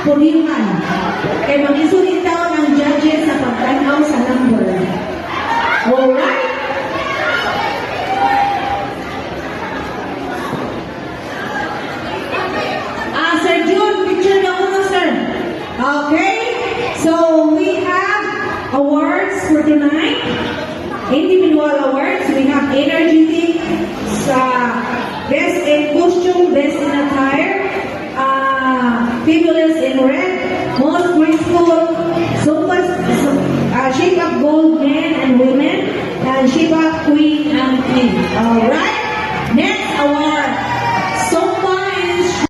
Kay mag-isulit daw ng judges sa pagtanaw sa number. Alright? Ah, Sir June, picture na sir. Okay? So, we have awards for tonight. Individual awards. We have energetic sa best in costume, best in attire, uh, shape up gold men and women, and shape up queen and king. Alright? Next